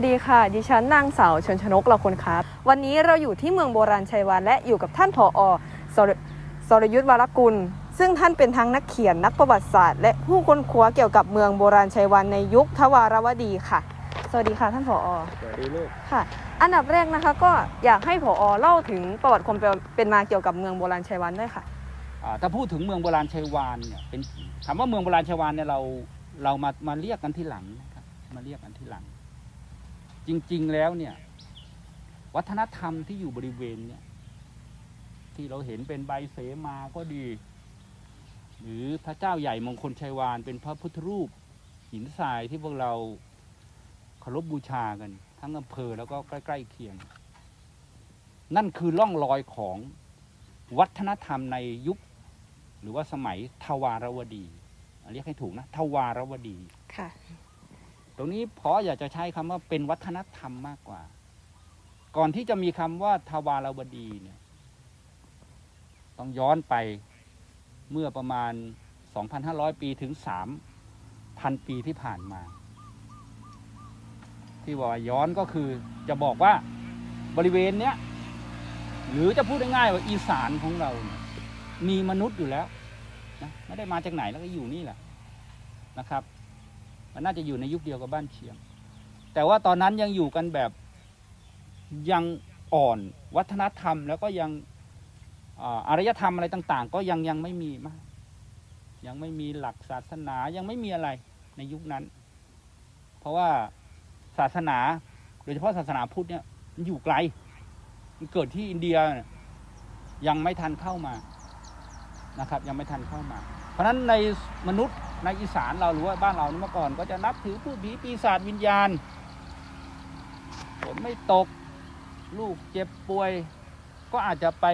สวัสดีค่ะ ดิฉันนางสาวชนชนกเราคนครับ วันนี้เราอยู่ที่เมืองโบราณชัยวานและอยู่กับท่านผอสรสรยุทธวรกุล ซึ่งท่านเป็นทั้งนักเขียนนักประวัติศาสตร์ และผู้ค้นคว้าเกี่ยวกับเมืองโบราณชัยวานในยุคทวารวดีค่ะ สวัสดีค่ะท่านผอสวัสดีลูกค่ะ อันดับแรกนะคะก็อยากให้ผอเล่าถึงประวัติความเป็นมาเกี่ยวกับเมืองโบราณชัยวานด้วยค่ะถ้าพูดถึงเมืองโบราณชัยวานเนี่ยเป็นคำว่าเมืองโบราณชัยวานเนี่ยเราเรามามาเรียกกันที่หลังนะครับมาเรียกกันที่หลัง จริง ๆ แล้วเนี่ย วัฒนธรรมที่อยู่บริเวณเนี่ย ที่เราเห็นเป็นใบเสมาก็ดี หรือพระเจ้าใหญ่มงคลชัยวานเป็นพระพุทธรูป หินทรายที่พวกเราเคารพบูชากัน ทั้งอำเภอแล้วก็ใกล้ ๆ เคียง นั่นคือร่องรอยของวัฒนธรรมในยุค หรือว่าสมัยทวารวดีเรียกให้ถูกนะทวารวดีค่ะ ตรงนี้พออยากจะใช้คำว่าเป็นวัฒนธรรมมากกว่า ก่อนที่จะมีคำว่าทวารวดีเนี่ย ต้องย้อนไปเมื่อประมาณ 2,500 ปีถึง 3,000 ปีที่ผ่านมา ที่ว่าย้อนก็คือจะบอกว่าบริเวณเนี้ยหรือจะพูดง่ายๆว่าอีสานของเรา มีมนุษย์อยู่แล้วนะไม่ได้มาจากไหนแล้วก็อยู่นี่แหละนะครับ มันน่าจะอยู่ในยุคเดียวกับบ้านเชียง แต่ว่าตอนนั้นยังอยู่กันแบบยังอ่อนวัฒนธรรม แล้วก็ยังอารยธรรมอะไรต่าง ๆ ก็ยังยังไม่มีมากยังไม่มีหลักศาสนายังไม่มีอะไรในยุคนั้น เพราะว่าศาสนาโดยเฉพาะศาสนาพุทธเนี่ยมันอยู่ไกล มันเกิดที่อินเดียยังไม่ทันเข้ามา นะครับยังไม่ทันเข้ามา เพราะฉะนั้นในมนุษย์ในอีสานเราหรือว่าบ้านเรานี่เมื่อก่อน ก็จะนับถือผู้ผีปีศาจวิญญาณฝนไม่ตกลูกเจ็บป่วย ก็อาจจะไป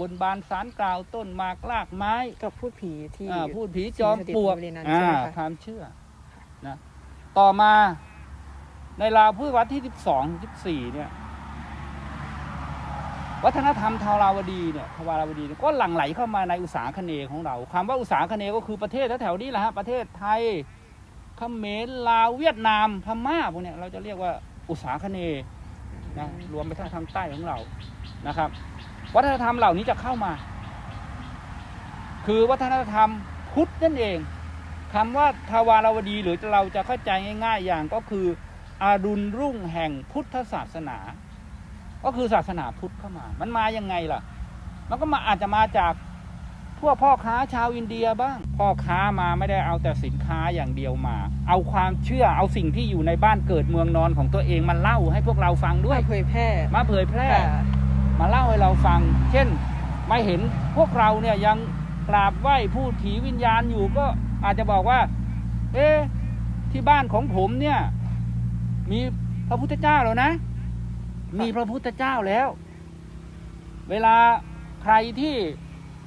บนบานสารกล่าวต้นหมากลากไม้กับพูดผีที่อ่าพูดผีจอมปลวกสิ่งศักดิ์สิทธิ์บริเวณนั้นอ่าใช่ไหมคะความเชื่อนะต่อมาในราวพุทธศตวรรษที่สิบสองสิบสี่เนี่ย วัฒนธรรมทาวราวดีเนี่ยทวาราวดีก็หลั่งไหลเข้ามาในอุตสาคเนของเราคำว่าอุตสาคเนก็คือประเทศแถวๆนี้แหละฮะประเทศไทยเขมรลาวเวียดนามพม่าพวกเนี้ยเราจะเรียกว่าอุตสาคเนนะรวมไปทั้งทางใต้ของเรานะครับ วัฒนธรรมเหล่านี้จะเข้ามา คือวัฒนธรรมพุทธนั่นเองคำว่าทวารวดีหรือเราจะเข้าใจง่าย ๆ อย่างก็คืออารุณรุ่งแห่งพุทธศาสนา ก็คือศาสนาพุทธเข้ามา มันมายังไงล่ะ มันก็มาอาจจะมาจากพวกพ่อค้าชาวอินเดียบ้าง พ่อค้ามาไม่ได้เอาแต่สินค้าอย่างเดียวมา เอาความเชื่อเอาสิ่งที่อยู่ในบ้านเกิดเมืองนอนของตัวเองมาเล่าให้พวกเราฟังด้วยเผยแพร่ มาเผยแพร่ ค่ะ มาเล่าให้เราฟัง เช่นไม่เห็นพวกเราเนี่ยยังกราบไหว้พูดผีวิญญาณอยู่ก็อาจจะบอกว่า เอ๊ะที่บ้านของผมเนี่ย มีพระพุทธเจ้าแล้วนะ มีพระพุทธเจ้าแล้ว เวลาใครที่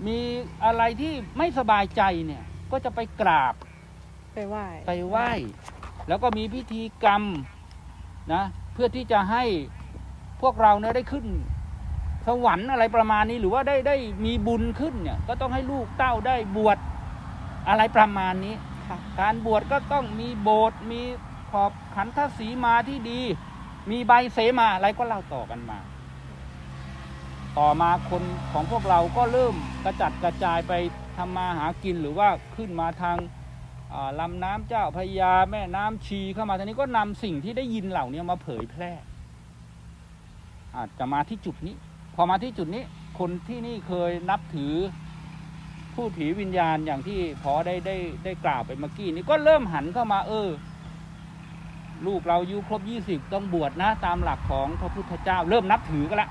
มีอะไรที่ไม่สบายใจเนี่ย ก็จะไปกราบไปไหว้ไปไหว้ แล้วก็มีพิธีกรรมนะเพื่อที่จะให้พวกเราเนี่ยได้ขึ้น สวรรค์อะไรประมาณนี้หรือว่าได้ได้มีบุญขึ้นเนี่ย ก็ต้องให้ลูกเต้าได้บวชอะไรประมาณนี้ค่ะการบวชก็ต้องมีโบสถ์มีขอบขันธสีมาที่ดี มีใบเสมาอะไรก็เล่าต่อกันมา ต่อมาคนของพวกเราก็เริ่มกระจัดกระจายไปทำมาหากินหรือว่าขึ้นมาทางลำน้ำเจ้าพยาแม่น้ำชีเข้ามาทางนี้ก็นำสิ่งที่ได้ยินเหล่านี้มาเผยแพร่ อาจจะมาที่จุดนี้ พอมาที่จุดนี้ คนที่นี่เคยนับถือผู้ผีวิญญาณอย่างที่พอได้ได้ได้กล่าวไปเมื่อกี้นี้ก็เริ่มหันเข้ามาเออ ลูกเราอายุครบยี่สิบต้องบวชนะ ตามหลักของพระพุทธเจ้า เริ่มนับถือกันละ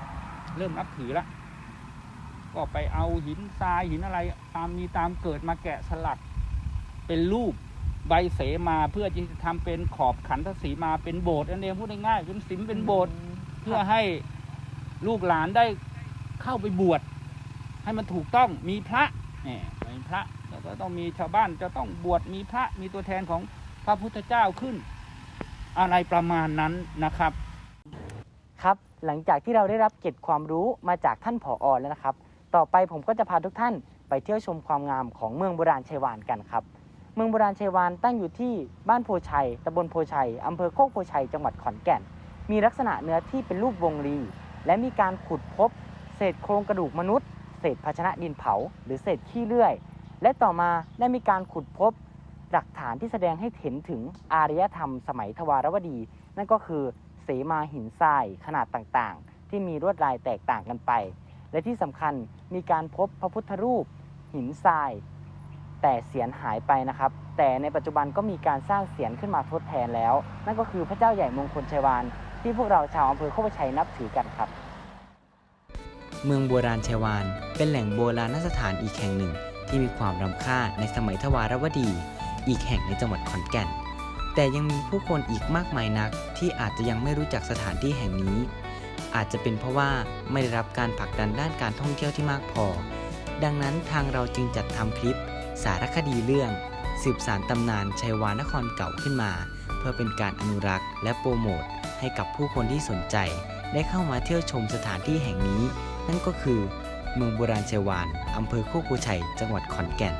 เริ่มนับถือละ ก็ไปเอาหินทรายหินอะไร ตามมีตามเกิดมาแกะสลัก เป็นรูปใบเสมาเพื่อที่จะทำเป็นขอบขันธสีมาเป็นโบสถ์นั่นเองพูดง่ายๆเป็นสิมเป็นโบสถ์เพื่อให้ลูกหลานได้เข้าไปบวชให้มันถูกต้องมีพระเนี่ยมีพระแล้วก็ต้องมีชาวบ้านจะต้องบวชมีพระมีตัวแทนของพระพุทธเจ้าขึ้น อะไรประมาณนั้นนะครับ ครับหลังจากที่เราได้รับเกร็ดความรู้มาจากท่านผออแล้วนะครับ ต่อไปผมก็จะพาทุกท่านไปเที่ยวชมความงามของเมืองโบราณชัยวานกันครับ เมืองโบราณชัยวานตั้งอยู่ที่บ้านโพชัยตำบลโพชัยอำเภอโคกโพชัยจังหวัดขอนแก่น มีลักษณะเนื้อที่เป็นรูปวงรี และมีการขุดพบ เศษโครงกระดูกมนุษย์ เศษภาชนะดินเผา หรือเศษขี้เลื่อย และต่อมาได้มีการขุดพบ หลักฐานที่แสดงให้เห็นถึงอารยธรรมสมัยทวารวดี นั่นก็คือเสมาหินทรายขนาดต่างๆ ที่มีลวดลายแตกต่างกันไป และที่สำคัญมีการพบพระพุทธรูป หินทราย แต่เสียนหายไปนะครับ แต่ในปัจจุบันก็มีการสร้างเสียนขึ้นมาทดแทนแล้ว นั่นก็คือพระเจ้าใหญ่มงคลชัยวานที่พวกเราชาวอำเภอโคกชัยนับถือกันครับ เมืองโบราณชัยวานเป็นแหล่งโบราณสถานอีกแห่งหนึ่ง ที่มีความล้ำค่าในสมัยทวารวดี อีกแห่งในจังหวัดขอนแก่น แต่ยังมีผู้คนอีกมากมายนักที่อาจจะยังไม่รู้จักสถานที่แห่งนี้ อาจจะเป็นเพราะว่าไม่ได้รับการผลักดันด้านการท่องเที่ยวที่มากพอ ดังนั้นทางเราจึงจัดทำคลิป สารคดีเรื่อง สืบสารตำนานชัยวานครเก่าขึ้นมา เพื่อเป็นการอนุรักษ์และโปรโมทให้กับผู้คนที่สนใจ ได้เข้ามาเที่ยวชมสถานที่แห่งนี้ นั่นก็คือ เมืองโบราณชัยวานอำเภอโคกโพชัย จังหวัดขอนแก่น